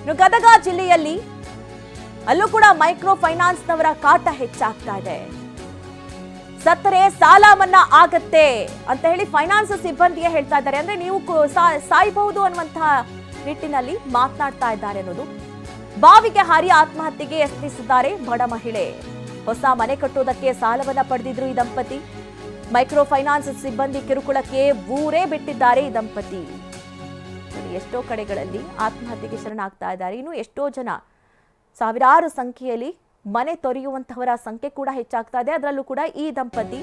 ಇನ್ನು ಗದಗ ಜಿಲ್ಲೆಯಲ್ಲಿ ಅಲ್ಲೂ ಕೂಡ ಮೈಕ್ರೋ ಫೈನಾನ್ಸ್ನವರ ಕಾಟ ಹೆಚ್ಚಾಗ್ತಾ ಇದೆ. ಸತ್ತರೆ ಸಾಲ ಮನ್ನಾ ಆಗತ್ತೆ ಅಂತ ಹೇಳಿ ಫೈನಾನ್ಸ್ ಸಿಬ್ಬಂದಿಯೇ ಹೇಳ್ತಾ ಇದ್ದಾರೆ. ಅಂದ್ರೆ ನೀವು ಸಾಯಬಹುದು ಅನ್ನುವಂತಹ ನಿಟ್ಟಿನಲ್ಲಿ ಮಾತನಾಡ್ತಾ ಇದ್ದಾರೆ ಅನ್ನೋದು ಬಾವಿಗೆ ಹಾರಿ ಆತ್ಮಹತ್ಯೆಗೆ ಯತ್ನಿಸಿದ್ದಾರೆ ಬಡ ಮಹಿಳೆ. ಹೊಸ ಮನೆ ಕಟ್ಟುವುದಕ್ಕೆ ಸಾಲವನ್ನ ಪಡೆದಿದ್ರು ಈ ದಂಪತಿ. ಮೈಕ್ರೋ ಫೈನಾನ್ಸ್ ಸಿಬ್ಬಂದಿ ಕಿರುಕುಳಕ್ಕೆ ಊರೇ ಬಿಟ್ಟಿದ್ದಾರೆ ಈ ದಂಪತಿ. ಎಷ್ಟೋ ಕಡೆಗಳಲ್ಲಿ ಆತ್ಮಹತ್ಯೆಗೆ ಶರಣಾಗ್ತಾ ಇದ್ದಾರೆ. ಇನ್ನು ಎಷ್ಟೋ ಜನ ಸಾವಿರಾರು ಸಂಖ್ಯೆಯಲ್ಲಿ ಮನೆ ತೊರೆಯುವಂತಹವರ ಸಂಖ್ಯೆ ಕೂಡ ಹೆಚ್ಚಾಗ್ತಾ ಇದೆ. ಅದರಲ್ಲೂ ಕೂಡ ಈ ದಂಪತಿ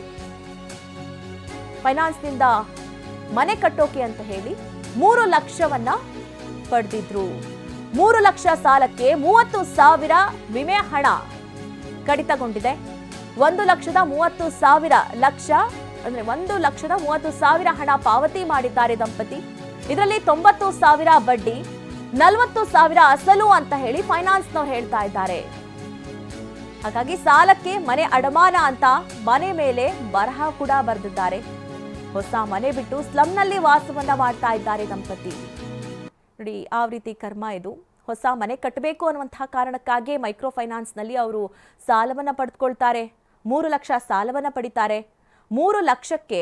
ಫೈನಾನ್ಸ್ನಿಂದ ಮನೆ ಕಟ್ಟೋಕೆ ಅಂತ ಹೇಳಿ ಮೂರು ಲಕ್ಷವನ್ನ ಪಡೆದಿದ್ರು. ಮೂರು ಲಕ್ಷ ಸಾಲಕ್ಕೆ ಮೂವತ್ತು ಸಾವಿರ ವಿಮೆ ಹಣ ಕಡಿತಗೊಂಡಿದೆ. ಒಂದು ಲಕ್ಷದ ಮೂವತ್ತು ಸಾವಿರ ಲಕ್ಷ ಅಂದ್ರೆ ಒಂದು ಲಕ್ಷದ ಮೂವತ್ತು ಸಾವಿರ ಹಣ ಪಾವತಿ ಮಾಡಿದ್ದಾರೆ ದಂಪತಿ. ಇದರಲ್ಲಿ ತೊಂಬತ್ತು ಸಾವಿರ ಬಡ್ಡಿ, ನಲವತ್ತು ಸಾವಿರ ಅಸಲು ಅಂತ ಹೇಳಿ ಫೈನಾನ್ಸ್ನವ್ರು ಹೇಳ್ತಾ ಇದ್ದಾರೆ. ಹಾಗಾಗಿ ಸಾಲಕ್ಕೆ ಮನೆ ಅಡಮಾನ ಅಂತ ಮನೆ ಮೇಲೆ ಬರಹ ಕೂಡ ಬರೆದಿದ್ದಾರೆ. ಹೊಸ ಮನೆ ಬಿಟ್ಟು ಸ್ಲಂನಲ್ಲಿ ವಾಸವನ್ನ ಮಾಡ್ತಾ ಇದ್ದಾರೆ ದಂಪತಿ. ನೋಡಿ, ಆ ರೀತಿ ಕರ್ಮ ಇದು. ಹೊಸ ಮನೆ ಕಟ್ಟಬೇಕು ಅನ್ನುವಂತಹ ಕಾರಣಕ್ಕಾಗಿ ಮೈಕ್ರೋ ಫೈನಾನ್ಸ್ನಲ್ಲಿ ಅವರು ಸಾಲವನ್ನ ಪಡೆದುಕೊಳ್ತಾರೆ. ಮೂರು ಲಕ್ಷ ಸಾಲವನ್ನ ಪಡಿತಾರೆ. ಮೂರು ಲಕ್ಷಕ್ಕೆ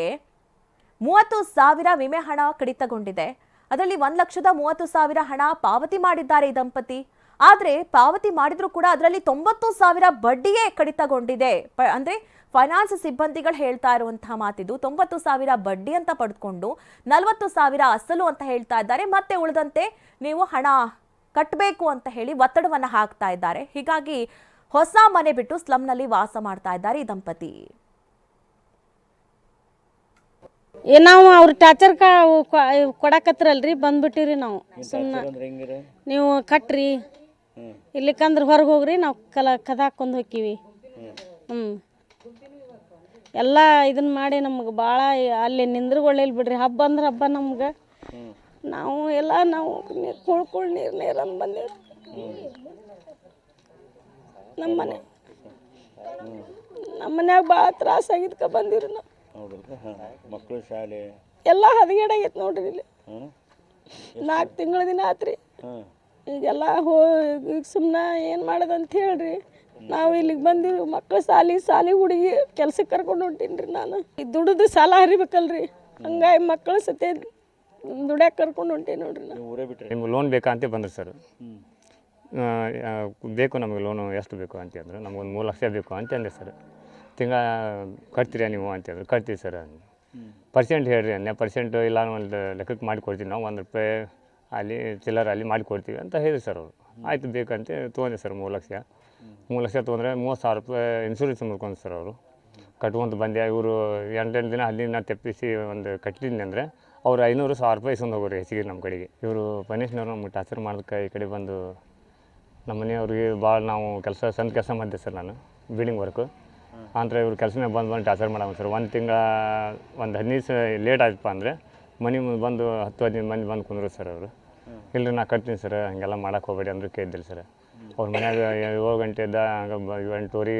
ಮೂವತ್ತು ಸಾವಿರ ವಿಮೆ ಹಣ ಕಡಿತಗೊಂಡಿದೆ. ಅದರಲ್ಲಿ ಒಂದು ಲಕ್ಷದ ಮೂವತ್ತು ಸಾವಿರ ಹಣ ಪಾವತಿ ಮಾಡಿದ್ದಾರೆ ಈ ದಂಪತಿ. ಆದರೆ ಪಾವತಿ ಮಾಡಿದರೂ ಕೂಡ ಅದರಲ್ಲಿ ತೊಂಬತ್ತು ಸಾವಿರ ಬಡ್ಡಿಯೇ ಕಡಿತಗೊಂಡಿದೆ. ಅಂದ್ರೆ ಫೈನಾನ್ಸ್ ಸಿಬ್ಬಂದಿಗಳು ಹೇಳ್ತಾ ಇರುವಂತಹ ಮಾತಿದು, ತೊಂಬತ್ತು ಸಾವಿರ ಬಡ್ಡಿ ಅಂತ ಪಡೆದುಕೊಂಡು ನಲವತ್ತು ಸಾವಿರ ಅಸಲು ಅಂತ ಹೇಳ್ತಾ ಇದ್ದಾರೆ. ಮತ್ತೆ ಉಳಿದಂತೆ ನೀವು ಹಣ ಕಟ್ಟಬೇಕು ಅಂತ ಹೇಳಿ ಒತ್ತಡವನ್ನು ಹಾಕ್ತಾ ಇದ್ದಾರೆ. ಹೀಗಾಗಿ ಹೊಸ ಮನೆ ಬಿಟ್ಟು ಸ್ಲಮ್ನಲ್ಲಿ ವಾಸ ಮಾಡ್ತಾ ಇದ್ದಾರೆ ಈ ದಂಪತಿ. ಏ ನಾವು ಅವ್ರ ಟಾರ್ಚರ್ ಕಾ ಕೊಡಕತ್ರಲ್ರಿ ಬಂದ್ಬಿಟ್ಟಿವ್ರಿ ನಾವು. ಸುಮ್ಮನೆ ನೀವು ಕಟ್ರಿ. ಇಲ್ಲಿಕಂದ್ರೆ ಹೊರಗೆ ಹೋಗ್ರಿ ನಾವು ಕಲ ಕದ ಹಾಕೊಂಡು ಹೋಕ್ಕಿವಿ. ಹ್ಞೂ ಎಲ್ಲ ಇದನ್ನ ಮಾಡಿ ನಮ್ಗೆ ಭಾಳ ಅಲ್ಲಿ ನಿಂದ್ರಗೊಳ್ಳಿಲ್ಲ ಬಿಡ್ರಿ. ಹಬ್ಬ ಅಂದ್ರೆ ಹಬ್ಬ ನಮ್ಗೆ. ನಾವು ಎಲ್ಲ ನಾವು ನೀರು ಕುಳ್ಕುಳ್ ನೀರು ನೀರನ್ನು ಬಂದೇವ್ರಿ ನಮ್ಮ ಮನೆ ನಮ್ಮ ಮನ್ಯಾಗ ಭಾಳ ತ್ರಾಸ ಆಗಿದ್ಕ ಬಂದಿವ್ರಿ ನಾವು. ಹೌದಲ್ರಿ ಹಾಂ ಮಕ್ಕಳು ಶಾಲೆ. ಎಲ್ಲ ಹದಗೆಡಾಗೈತೆ ನೋಡ್ರಿ ಇಲ್ಲಿ. ಹಾಂ? ನಾಲ್ಕು ತಿಂಗಳ ದಿನ ಆತ್ರಿ. ಹಾಂ. ಈಗೆಲ್ಲ ಹೋ ಈಗ ಸುಮ್ಮನೆ ಏನು ಅಂತ ಹೇಳ್ರಿ. ನಾವು ಇಲ್ಲಿಗೆ ಬಂದಿವಿ ಮಕ್ಕಳು ಸಾಲಿ ಸಾಲಿ ಹುಡುಗಿ ಕೆಲ್ಸಕ್ಕೆ ಕರ್ಕೊಂಡು ಹೊಂಟೀನಿ ರೀ ನಾನು. ಈ ದುಡಿದು ಸಾಲ ಹರಿಬೇಕಲ್ರಿ. ಹಂಗಾಗಿ ಮಕ್ಕಳು ಸತೆ ದುಡ್ಯಾಕೆ ಕರ್ಕೊಂಡು ಹೊಂಟೀನಿ ನೋಡ್ರಿ ನಾನು ನೀವು ಊರೇ ಬಿಟ್ರಿ. ನಿಮ್ಗೆ ಲೋನ್ ಬೇಕಾ ಅಂತ ಬಂದ್ರಿ ಸರ್. ಬೇಕು ನಮಗೆ ಲೋನು ಎಷ್ಟು ಬೇಕು ಅಂತಂದ್ರೆ ನಮಗೊಂದು ಮೂರು ಲಕ್ಷ ಬೇಕು ಅಂತ ಅಂದೆ ಸರ್. ತಿಂಗಳ ಕಟ್ತೀರಾ ನೀವು ಅಂತೇಳಿ ಕಟ್ತೀವಿ ಸರ್ ಪರ್ಸೆಂಟ್ ಹೇಳಿರಿ ಅನ್ನೆ ಪರ್ಸೆಂಟು ಇಲ್ಲ ಒಂದು ಲೆಕ್ಕಕ್ಕೆ ಮಾಡಿಕೊಡ್ತೀವಿ ನಾವು. ಒಂದು ರೂಪಾಯಿ ಅಲ್ಲಿ ಚಿಲ್ಲರ್ ಅಲ್ಲಿ ಮಾಡಿಕೊಡ್ತೀವಿ ಅಂತ ಹೇಳಿ ಸರ್ ಅವರು. ಆಯಿತು ಬೇಕಂತ ತೊಗೊಂಡೆ ಸರ್ ಮೂರು ಲಕ್ಷ. ಮೂರು ಲಕ್ಷ ತೊಗೊಂಡ್ರೆ ಮೂವತ್ತು ಸಾವಿರ ರೂಪಾಯಿ ಇನ್ಶೂರೆನ್ಸ್ ಮುರ್ಕೊಂಡು ಸರ್ ಅವರು. ಕಟ್ಕೊಂತ ಬಂದೆ. ಇವರು ಎಂಟೆಂಟು ದಿನ ಅಲ್ಲಿಂದ ತೆಪ್ಪಿಸಿ ಒಂದು ಕಟ್ಟಿದ್ನಿ ಅಂದರೆ ಅವ್ರು ಐನೂರು ಸಾವಿರ ರೂಪಾಯಿ ಇಸ್ಕೊಂಡು ಹೋಗೋರು ಹೆಚ್ಚಿಗೆ ನಮ್ಮ ಕಡೆಗೆ. ಇವರು ಪನೀಶ್ನವ್ರು ನಮ್ಗೆ ಟಾರ್ಚರ್ ಮಾಡೋದಕ್ಕೆ ಈ ಕಡೆ ಬಂದು ನಮ್ಮ ಮನೆಯವ್ರಿಗೆ ಭಾಳ ನಾವು ಕೆಲಸ ಸಣ್ಣ ಕೆಲಸ ಮಾಡಿದೆ ಸರ್ ನಾನು ಬಿಲ್ಡಿಂಗ್ ವರ್ಕು ಅಂದರೆ ಇವ್ರು ಕೆಲಸ ಬಂದು ಬಂದು ಟಾರ್ಚರ್ ಮಾಡಮ್ಮ ಸರ್ ಒಂದು ತಿಂಗಳ, ಒಂದು ಹದಿನೈದು ಲೇಟ್ ಆಯ್ತಪ್ಪ ಅಂದರೆ ಮನೆ ಮುಂದೆ ಬಂದು ಹತ್ತು, ಹದಿನೈದು ಮಂದಿ ಬಂದು ಕುಂದ್ರು ಸರ್ ಅವರು. ಇಲ್ಲರಿ ನಾ ಕಟ್ತೀನಿ ಸರ್, ಹಂಗೆಲ್ಲ ಮಾಡೋಕೆ ಹೋಗಬೇಡಿ ಅಂದರು ಕೇಳಿದ್ದಿಲ್ಲ ಸರ್. ಅವ್ರ ಮನ್ಯಾಗ ಏಳು ಗಂಟೆದ ಹಂಗೆ ಬ ಎಂಟೂವರೆ